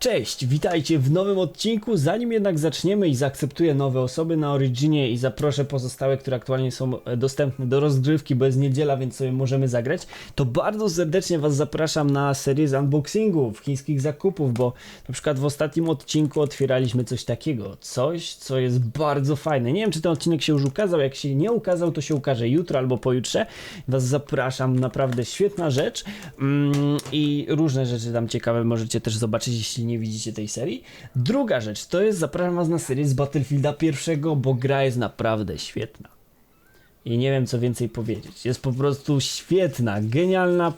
Cześć, witajcie w nowym odcinku. Zanim jednak zaczniemy i zaakceptuję nowe osoby na Originie i zaproszę pozostałe, które aktualnie są dostępne do rozgrywki, bo jest niedziela, więc sobie możemy zagrać, to bardzo serdecznie Was zapraszam na serię z unboxingów, chińskich zakupów, bo na przykład w ostatnim odcinku otwieraliśmy coś takiego, coś, co jest bardzo fajne. Nie wiem, czy ten odcinek się już ukazał, jak się nie ukazał, to się ukaże jutro albo pojutrze. Was zapraszam, naprawdę świetna rzecz mm, i różne rzeczy tam ciekawe możecie też zobaczyć, jeśli nie widzicie tej serii. Druga rzecz, to jest zapraszam was na serię z Battlefielda pierwszego, bo gra jest naprawdę świetna. I nie wiem co więcej powiedzieć. Jest po prostu świetna, genialna.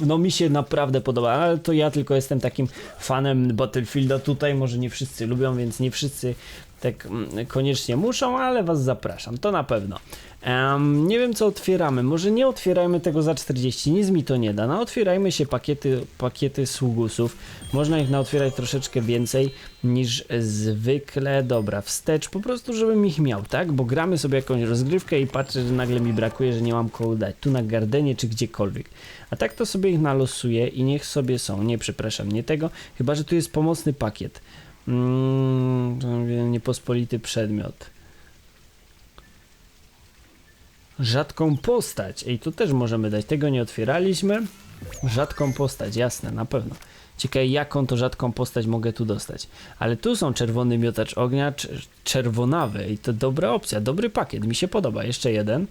No mi się naprawdę podoba, ale to ja tylko jestem takim fanem Battlefielda tutaj, może nie wszyscy lubią, więc nie wszyscy tak mm, koniecznie muszą, ale was zapraszam, to na pewno. Em, nie wiem co otwieramy, może nie otwierajmy tego za 40, nic mi to nie da. No otwierajmy się pakiety, pakiety sługusów, można ich naotwierać troszeczkę więcej niż zwykle. Dobra, wstecz, po prostu żebym ich miał, tak? Bo gramy sobie jakąś rozgrywkę i patrzę, że nagle mi brakuje, że nie mam koło dać, tu na Gardenie czy gdziekolwiek. A tak to sobie ich nalosuję i niech sobie są, nie przepraszam, nie tego, chyba że tu jest pomocny pakiet. Mm, niepospolity przedmiot. Rzadką postać. Ej, tu też możemy dać. Tego nie otwieraliśmy. Rzadką postać, jasne, na pewno. Ciekawe, jaką to rzadką postać mogę tu dostać. Ale tu są czerwony miotacz ognia, cz- czerwonawy. I to dobra opcja, dobry pakiet. Mi się podoba. Jeszcze jeden.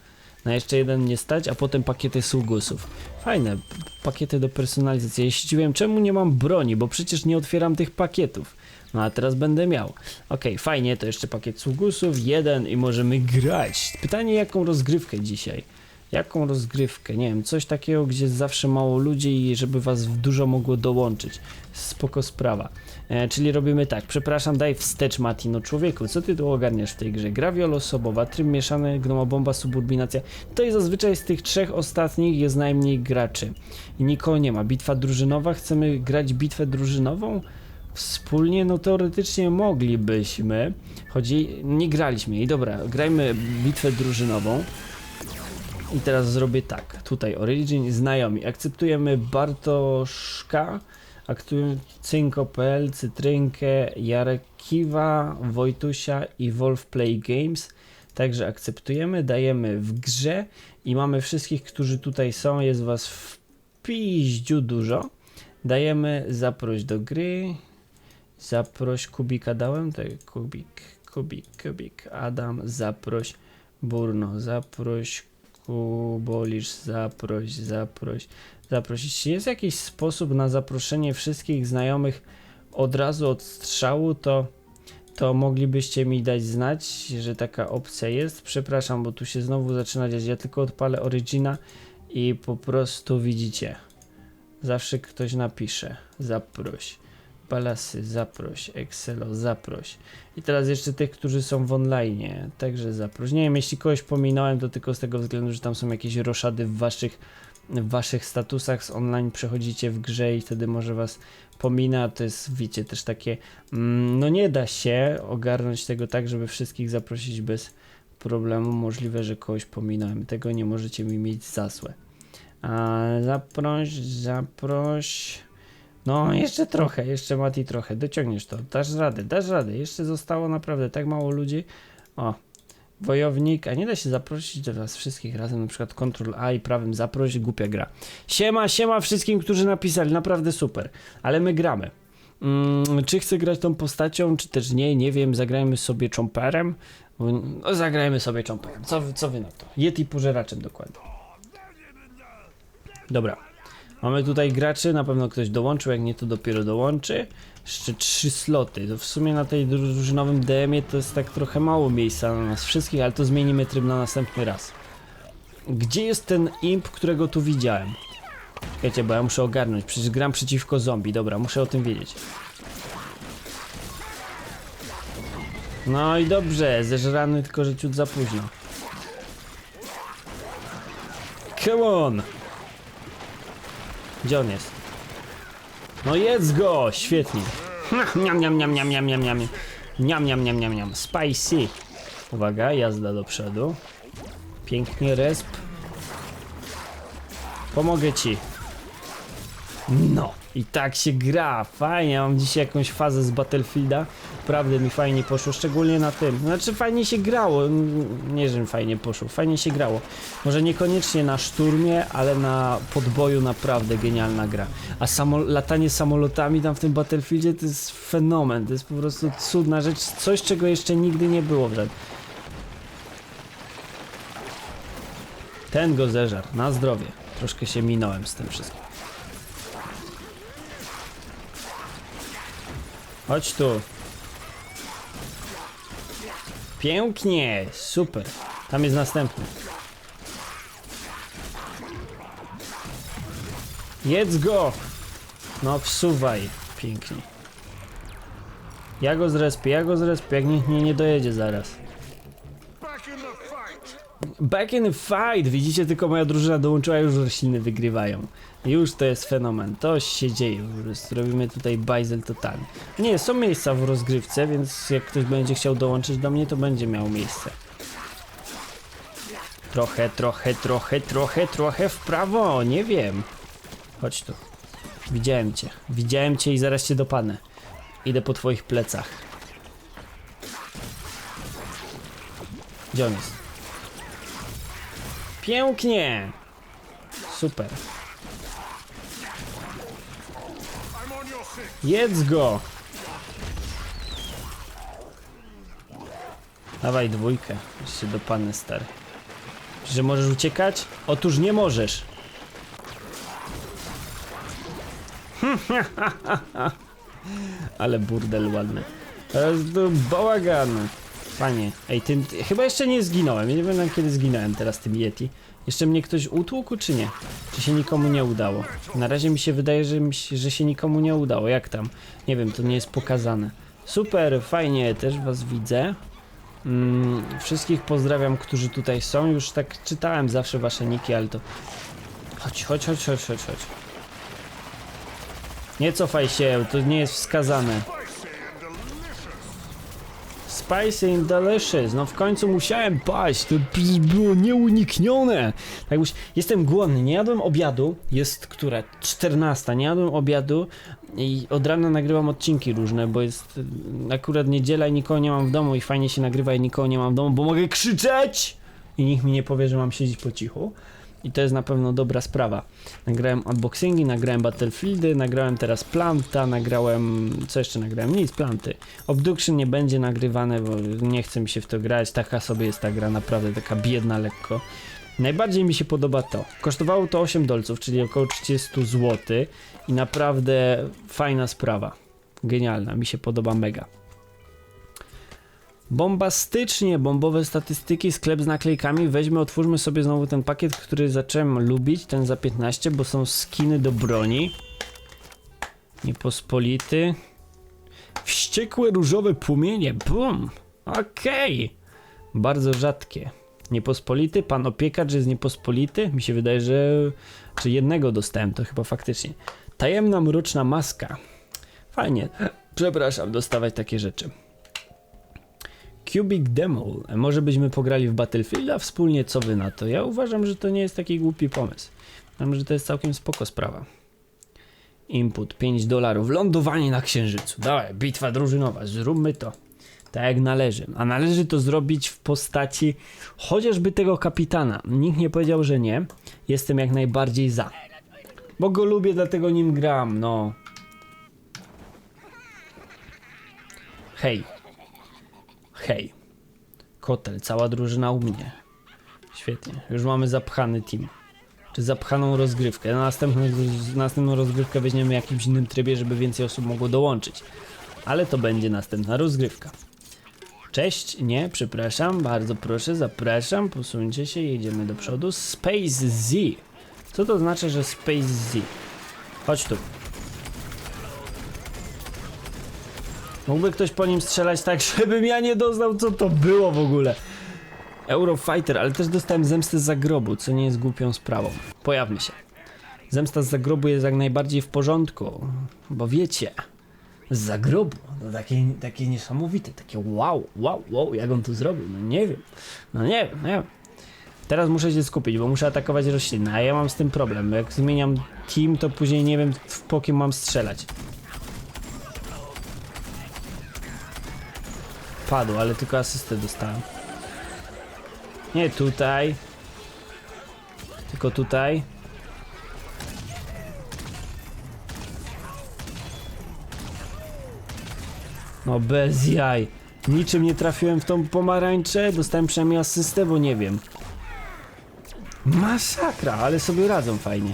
Na jeszcze jeden nie stać, a potem pakiety sługusów. Fajne, pakiety do personalizacji. Ja się zdziwiłem, czemu nie mam broni, bo przecież nie otwieram tych pakietów. No a teraz będę miał. Okej, fajnie, to jeszcze pakiet sługusów, jeden i możemy grać. Pytanie, jaką rozgrywkę dzisiaj? Jaką rozgrywkę? Nie wiem, coś takiego, gdzie zawsze mało ludzi i żeby was dużo mogło dołączyć. Spoko sprawa. E, czyli robimy tak, przepraszam, daj wstecz Mati, no człowieku, co ty tu ogarniasz w tej grze? Gra wieloosobowa, tryb mieszany, gnomobomba, suburbinacja. Tutaj zazwyczaj z tych trzech ostatnich jest najmniej graczy. I nikogo nie ma. Bitwa drużynowa, chcemy grać bitwę drużynową? Wspólnie, no teoretycznie moglibyśmy. Chodzi, nie graliśmy i dobra, grajmy bitwę drużynową. I teraz zrobię tak. Tutaj Origin, znajomi. Akceptujemy Bartoszka, akceptujemy Cynko.pl, Cytrynkę, Jarek Kiwa, Wojtusia i Wolf Play Games. Także akceptujemy, dajemy w grze i mamy wszystkich, którzy tutaj są. Jest was w piździu dużo. Dajemy zaproś do gry. Zaproś Kubika dałem? Tak, Kubik, Kubik, Kubik. Adam, zaproś. Burno, zaproś. Kubolisz, zaproś, zaproś, zaproś. Jeśli jest jakiś sposób na zaproszenie wszystkich znajomych od razu od strzału, to, to moglibyście mi dać znać, że taka opcja jest. Przepraszam, bo tu się znowu zaczyna dziać. Ja tylko odpalę Origina i po prostu widzicie. Zawsze ktoś napisze. Zaproś. Balasy, zaproś. Excelo, zaproś. I teraz jeszcze tych, którzy są w online, także zaproś. Nie wiem, jeśli kogoś pominąłem, to tylko z tego względu, że tam są jakieś roszady w waszych, w waszych statusach z online, przechodzicie w grze i wtedy może was pomina. To jest, wiecie, też takie, mm, no nie da się ogarnąć tego tak, żeby wszystkich zaprosić bez problemu. Możliwe, że kogoś pominąłem. Tego nie możecie mi mieć za złe. A, zaproś, zaproś. No, jeszcze trochę, jeszcze Mati trochę, dociągniesz to, dasz radę, dasz radę, jeszcze zostało naprawdę tak mało ludzi. O, wojownik, a nie da się zaprosić do was wszystkich razem, na przykład Ctrl A i prawym zaproś, głupia gra. Siema, siema wszystkim, którzy napisali, naprawdę super, ale my gramy. Mm, czy chcę grać tą postacią, czy też nie, nie wiem, zagrajmy sobie czomperem. No, zagrajmy sobie czomperem, co, co wy na to? Yeti pożeraczem dokładnie. Dobra. Mamy tutaj graczy, na pewno ktoś dołączył, jak nie to dopiero dołączy. Jeszcze trzy sloty. To w sumie na tej drużynowym DM-ie to jest tak trochę mało miejsca na nas wszystkich, ale to zmienimy tryb na następny raz. Gdzie jest ten imp, którego tu widziałem? Wiecie, bo ja muszę ogarnąć. Przecież gram przeciwko zombie. Dobra, muszę o tym wiedzieć. No i dobrze, zeżrany tylko że ciut za późno. Come on! Gdzie on jest? No jedz go! Świetnie. Niam, niam, niam, niam, niam, niam, niam. Niam, niam, niam, niam, niam. Spicy. Uwaga, jazda do przodu. Pięknie resp. Pomogę ci. No. I tak się gra, fajnie, mam dzisiaj jakąś fazę z Battlefielda, naprawdę mi fajnie poszło, szczególnie na tym, znaczy fajnie się grało, n- nie że fajnie poszło, fajnie się grało, może niekoniecznie na szturmie, ale na podboju naprawdę genialna gra, a samo, latanie samolotami tam w tym Battlefieldzie to jest fenomen, to jest po prostu cudna rzecz, coś czego jeszcze nigdy nie było w żadnym. Ten go zeżar, na zdrowie, troszkę się minąłem z tym wszystkim. Chodź tu. Pięknie, super. Tam jest następny. Jedz go! No wsuwaj. Pięknie. Ja go zrespię, ja go zrespię, jak nikt mnie nie dojedzie zaraz. Back in fight! Widzicie, tylko moja drużyna dołączyła, już rośliny wygrywają. Już to jest fenomen, to się dzieje, robimy tutaj bajzel totalny. Nie, są miejsca w rozgrywce, więc jak ktoś będzie chciał dołączyć do mnie, to będzie miał miejsce. Trochę, trochę, trochę, trochę, trochę w prawo, nie wiem. Chodź tu. Widziałem cię, widziałem cię i zaraz cię dopadnę. Idę po twoich plecach. Gdzie on jest? Pięknie! Super. Jedz go! Dawaj dwójkę. Jeszcze dopadnę stary. Że możesz uciekać? Otóż nie możesz. Ale burdel ładny. Teraz to bałagan. Panie, ej, tym, ty, chyba jeszcze nie zginąłem. Ja nie wiem kiedy zginąłem teraz tym Yeti. Jeszcze mnie ktoś utłukł, czy nie? Czy się nikomu nie udało? Na razie mi się wydaje, że, mi że się nikomu nie udało. Jak tam? Nie wiem, to nie jest pokazane. Super, fajnie, też was widzę. Mm, wszystkich pozdrawiam, którzy tutaj są. Już tak czytałem zawsze wasze niki, ale to... Chodź, chodź, chodź, chodź, chodź, chodź. Nie cofaj się, to nie jest wskazane. Spicy and delicious. No w końcu musiałem paść. To było nieuniknione. Tak już, jestem głodny. Nie jadłem obiadu. Jest która? 14. Nie jadłem obiadu i od rana nagrywam odcinki różne, bo jest y, akurat niedziela i nikogo nie mam w domu i fajnie się nagrywa i nikogo nie mam w domu, bo mogę krzyczeć i nikt mi nie powie, że mam siedzieć po cichu. I to jest na pewno dobra sprawa. Nagrałem unboxingi, nagrałem Battlefieldy, nagrałem teraz Planta, nagrałem... Co jeszcze nagrałem? Nic, Planty. Obduction nie będzie nagrywane, bo nie chce mi się w to grać. Taka sobie jest ta gra, naprawdę taka biedna lekko. Najbardziej mi się podoba to. Kosztowało to 8 dolców, czyli około 30 zł i naprawdę fajna sprawa. Genialna, mi się podoba mega. Bombastycznie, bombowe statystyki, sklep z naklejkami. Weźmy, otwórzmy sobie znowu ten pakiet, który zacząłem lubić, ten za 15, bo są skiny do broni. Niepospolity. Wściekłe różowe płomienie, bum! Okej! Bardzo rzadkie. Niepospolity, pan opiekacz jest niepospolity. Mi się wydaje, że. Czy jednego dostałem, to chyba faktycznie. Tajemna mroczna maska. Fajnie. Przepraszam, dostawać takie rzeczy. Cubic Demo. Może byśmy pograli w Battlefielda wspólnie, co wy na to? Ja uważam, że to nie jest taki głupi pomysł. Uważam, że to jest całkiem spoko sprawa. Input 5 dolarów. Lądowanie na księżycu. Dawaj, bitwa drużynowa. Zróbmy to. Tak jak należy. A należy to zrobić w postaci chociażby tego kapitana. Nikt nie powiedział, że nie. Jestem jak najbardziej za. Bo go lubię, dlatego nim gram, no. Hej. Hej. Kotel, cała drużyna u mnie. Świetnie. Już mamy zapchany team. Czy zapchaną rozgrywkę. Na następną, następną rozgrywkę weźmiemy w jakimś innym trybie, żeby więcej osób mogło dołączyć. Ale to będzie następna rozgrywka. Cześć, nie, przepraszam, bardzo proszę, zapraszam, posuńcie się, jedziemy do przodu. Space Z. Co to znaczy, że Space Z? Chodź tu. Mógłby ktoś po nim strzelać tak, żebym ja nie doznał, co to było w ogóle. Eurofighter, ale też dostałem zemstę z zagrobu, co nie jest głupią sprawą. Pojawmy się. Zemsta z zagrobu jest jak najbardziej w porządku, bo wiecie, z zagrobu, to takie, takie niesamowite, takie wow, wow, wow, jak on to zrobił, no nie wiem, no nie wiem, nie wiem. Teraz muszę się skupić, bo muszę atakować rośliny, a ja mam z tym problem. Jak zmieniam team, to później nie wiem w po kim mam strzelać. Padł, ale tylko asystę dostałem. Nie tutaj. Tylko tutaj. No bez jaj. Niczym nie trafiłem w tą pomarańczę. Dostałem przynajmniej asystę, bo nie wiem. Masakra, ale sobie radzą fajnie.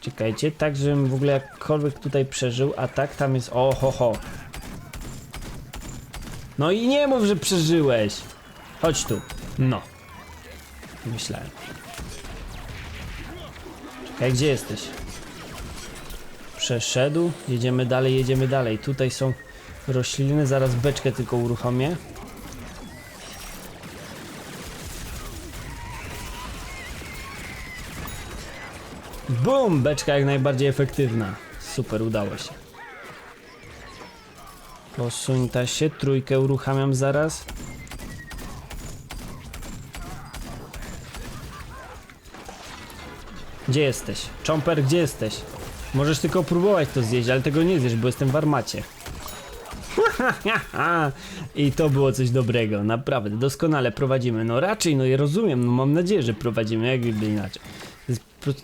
Czekajcie, tak żebym w ogóle jakkolwiek tutaj przeżył, a tak tam jest... O, ho, ho. No i nie mów, że przeżyłeś. Chodź tu. No. Myślałem. Czekaj, gdzie jesteś? Przeszedł. Jedziemy dalej, jedziemy dalej. Tutaj są rośliny, zaraz beczkę tylko uruchomię. Bum! Beczka jak najbardziej efektywna. Super, udało się. Posuń ta się, trójkę uruchamiam zaraz. Gdzie jesteś? Chomper, gdzie jesteś? Możesz tylko próbować to zjeść, ale tego nie zjesz, bo jestem w armacie. I to było coś dobrego, naprawdę, doskonale prowadzimy. No raczej, no ja rozumiem, no mam nadzieję, że prowadzimy, jakby inaczej.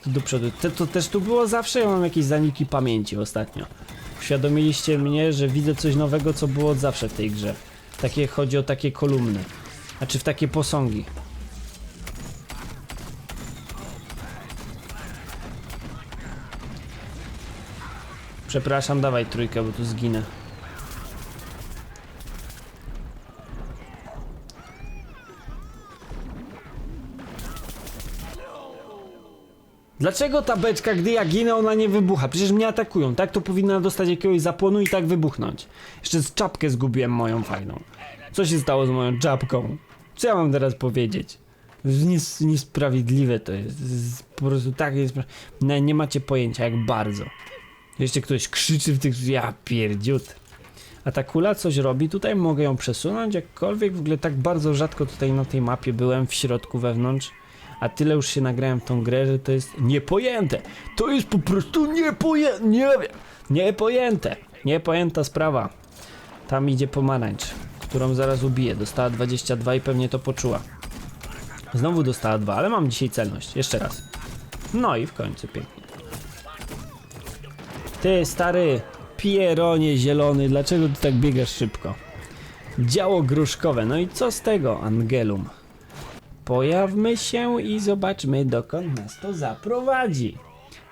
Do przodu. To, to też tu było zawsze, ja mam jakieś zaniki pamięci ostatnio. Uświadomiliście mnie, że widzę coś nowego, co było od zawsze w tej grze. Takie, chodzi o takie kolumny. Znaczy w takie posągi. Przepraszam, dawaj trójkę, bo tu zginę. Dlaczego ta beczka, gdy ja ginę, ona nie wybucha? Przecież mnie atakują, tak? To powinna dostać jakiegoś zapłonu i tak wybuchnąć. Jeszcze z czapkę zgubiłem moją fajną. Co się stało z moją czapką? Co ja mam teraz powiedzieć? Nies niesprawiedliwe to jest. Po prostu tak jest. Nie, nie macie pojęcia, jak bardzo. Jeszcze ktoś krzyczy w tych. Ja pierdziut. A ta kula coś robi, tutaj mogę ją przesunąć, jakkolwiek w ogóle tak bardzo rzadko tutaj na tej mapie byłem w środku wewnątrz. A tyle już się nagrałem w tą grę, że to jest niepojęte. To jest po prostu niepojęte. Nie wiem. Niepojęte. Niepojęta sprawa. Tam idzie pomarańcz, którą zaraz ubiję. Dostała 22 i pewnie to poczuła. Znowu dostała 2, ale mam dzisiaj celność. Jeszcze raz. No i w końcu pięknie. Ty, stary pieronie zielony, dlaczego ty tak biegasz szybko? Działo gruszkowe, no i co z tego, Angelum? Pojawmy się i zobaczmy, dokąd nas to zaprowadzi.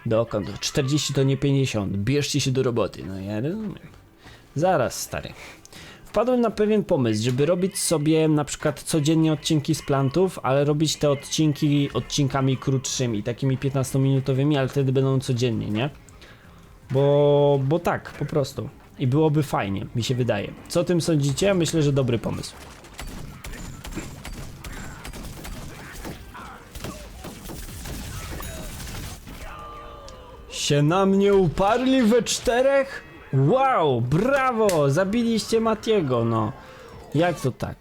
Dokąd? 40 to nie 50. Bierzcie się do roboty. No ja rozumiem. Zaraz, stary. Wpadłem na pewien pomysł, żeby robić sobie na przykład codziennie odcinki z plantów, ale robić te odcinki odcinkami krótszymi, takimi 15-minutowymi, ale wtedy będą codziennie, nie? Bo, bo tak, po prostu. I byłoby fajnie, mi się wydaje. Co o tym sądzicie? Myślę, że dobry pomysł. Się na mnie uparli we czterech? Wow, brawo! Zabiliście Matiego, no. Jak to tak?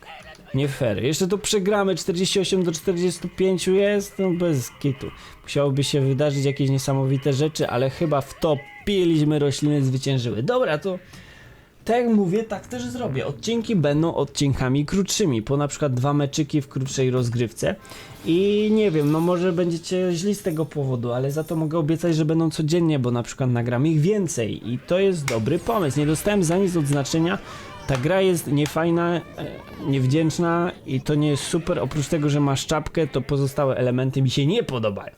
Nie fair. Jeszcze to przegramy. 48 do 45 jest, no bez kitu. Musiałoby się wydarzyć jakieś niesamowite rzeczy, ale chyba wtopiliśmy rośliny, zwyciężyły. Dobra, to tak jak mówię, tak też zrobię. Odcinki będą odcinkami krótszymi, po na przykład dwa meczyki w krótszej rozgrywce. I nie wiem, no może będziecie źli z tego powodu, ale za to mogę obiecać, że będą codziennie, bo na przykład nagram ich więcej. I to jest dobry pomysł. Nie dostałem za nic odznaczenia. Ta gra jest niefajna, e, niewdzięczna i to nie jest super. Oprócz tego, że masz czapkę, to pozostałe elementy mi się nie podobają.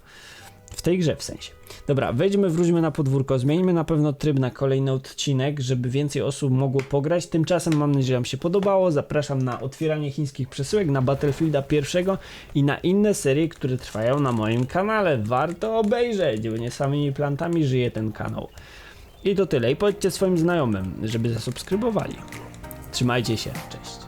W tej grze w sensie. Dobra, wejdźmy, wróćmy na podwórko, zmieńmy na pewno tryb na kolejny odcinek, żeby więcej osób mogło pograć. Tymczasem mam nadzieję, że Wam się podobało. Zapraszam na otwieranie chińskich przesyłek, na Battlefielda pierwszego i na inne serie, które trwają na moim kanale. Warto obejrzeć, bo nie samymi plantami żyje ten kanał. I to tyle. I powiedzcie swoim znajomym, żeby zasubskrybowali. Trzymajcie się, cześć.